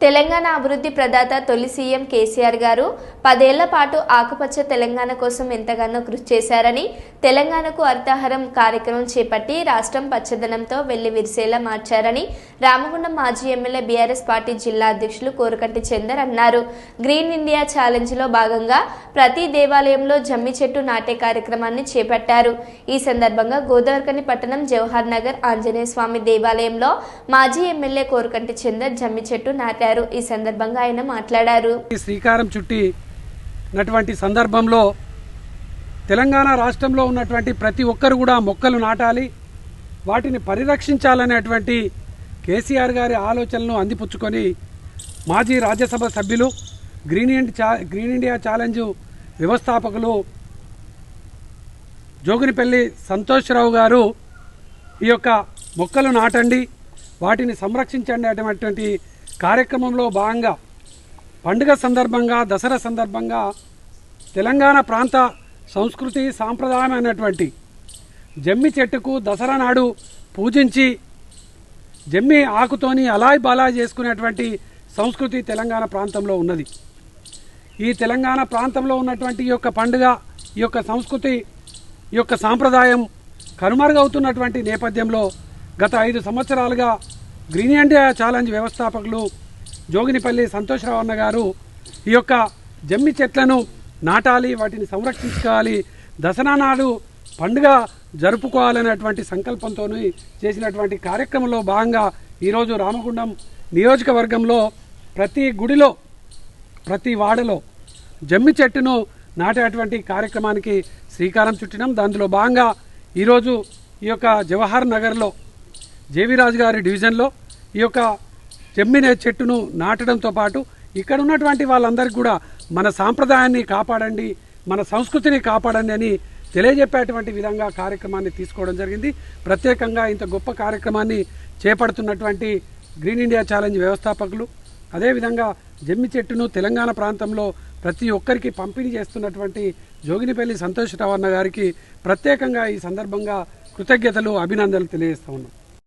తెలంగాణ అభివృద్ధి ప్రదాత తొలి సీఎం కేసీఆర్ గారు పదేళ్ళ పాటు ఆకుపచ్చ తెలంగాణ కోసం ఎంతగానో కృషి చేశారని తెలంగాణకు అర్థాహారం కార్యక్రమం చేపట్టి రాష్ట్రం పచ్చదనంతో వెళ్ళి విరిసేలా మార్చారని రామగుండం మాజీ ఎమ్మెల్యే బీఆర్ఎస్ పార్టీ జిల్లా అధ్యక్షులు కోరకంటి చందర్ అన్నారు. గ్రీన్ ఇండియా ఛాలెంజ్లో భాగంగా ప్రతి దేవాలయంలో జమ్మి చెట్టు నాటే కార్యక్రమాన్ని చేపట్టారు. ఈ సందర్భంగా గోదావరికని పట్టణం జవహర్ నగర్ ఆంజనేయ స్వామి దేవాలయంలో మాజీ ఎమ్మెల్యే కోరకంటి చందర్ జమ్మి చెట్టు నాటారు. ఈ సందర్భంగా ఆయన మాట్లాడారు. శ్రీకారం చుట్టి సందర్భంలో తెలంగాణ రాష్ట్రంలో ఉన్నటువంటి ప్రతి ఒక్కరు కూడా మొక్కలు నాటాలి వాటిని పరిరక్షించాలనేటువంటి కేసీఆర్ గారి ఆలోచనలను అందిపుచ్చుకొని మాజీ రాజ్యసభ సభ్యులు గ్రీన్ ఇండి చా గ్రీన్ ఇండియా ఛాలెంజ్ వ్యవస్థాపకులు జోగినిపల్లి సంతోష్రావు గారు ఈ యొక్క మొక్కలు నాటండి. వాటిని సంరక్షించండి అటువంటి కార్యక్రమంలో భాగంగా పండుగ సందర్భంగా దసరా సందర్భంగా తెలంగాణ ప్రాంత సంస్కృతి సాంప్రదాయమైనటువంటి జమ్మి చెట్టుకు దసరా నాడు పూజించి జమ్మి ఆకుతోని అలాయ్ బాలాయ్ చేసుకునేటువంటి సంస్కృతి తెలంగాణ ప్రాంతంలో ఉన్నది. ఈ తెలంగాణ ప్రాంతంలో ఉన్నటువంటి ఈ యొక్క పండుగ ఈ యొక్క సంస్కృతి ఈ యొక్క సాంప్రదాయం కనుమరుగవుతున్నటువంటి నేపథ్యంలో గత ఐదు సంవత్సరాలుగా గ్రీన్ ఇండియా ఛాలెంజ్ వ్యవస్థాపకులు జోగినిపల్లి సంతోషరావు అన్న గారు ఈ యొక్క జమ్మి చెట్లను నాటాలి వాటిని సంరక్షించుకోవాలి దసరా నాడు పండుగ జరుపుకోవాలనేటువంటి సంకల్పంతో చేసినటువంటి కార్యక్రమంలో భాగంగా ఈరోజు రామగుండం నియోజకవర్గంలో ప్రతి గుడిలో ప్రతి వాడలో జమ్మి చెట్టును నాటేటువంటి కార్యక్రమానికి శ్రీకారం చుట్టినాం. దానిలో భాగంగా ఈరోజు ఈ యొక్క జవహర్ నగర్లో జేవిరాజు గారి డివిజన్లో ఈ యొక్క చెమ్మినే చెట్టును నాటడంతో పాటు ఇక్కడ ఉన్నటువంటి వాళ్ళందరికీ కూడా మన సాంప్రదాయాన్ని కాపాడండి మన సంస్కృతిని కాపాడండి అని తెలియజెప్పేటువంటి విధంగా కార్యక్రమాన్ని తీసుకోవడం జరిగింది. ప్రత్యేకంగా ఇంత గొప్ప కార్యక్రమాన్ని చేపడుతున్నటువంటి గ్రీన్ ఇండియా ఛాలెంజ్ వ్యవస్థాపకులు అదేవిధంగా జమ్మి చెట్టును తెలంగాణ ప్రాంతంలో ప్రతి ఒక్కరికి పంపిణీ చేస్తున్నటువంటి జోగినిపల్లి సంతోష్ రావన్న గారికి ప్రత్యేకంగా ఈ సందర్భంగా కృతజ్ఞతలు అభినందనలు తెలియజేస్తా ఉన్నాం.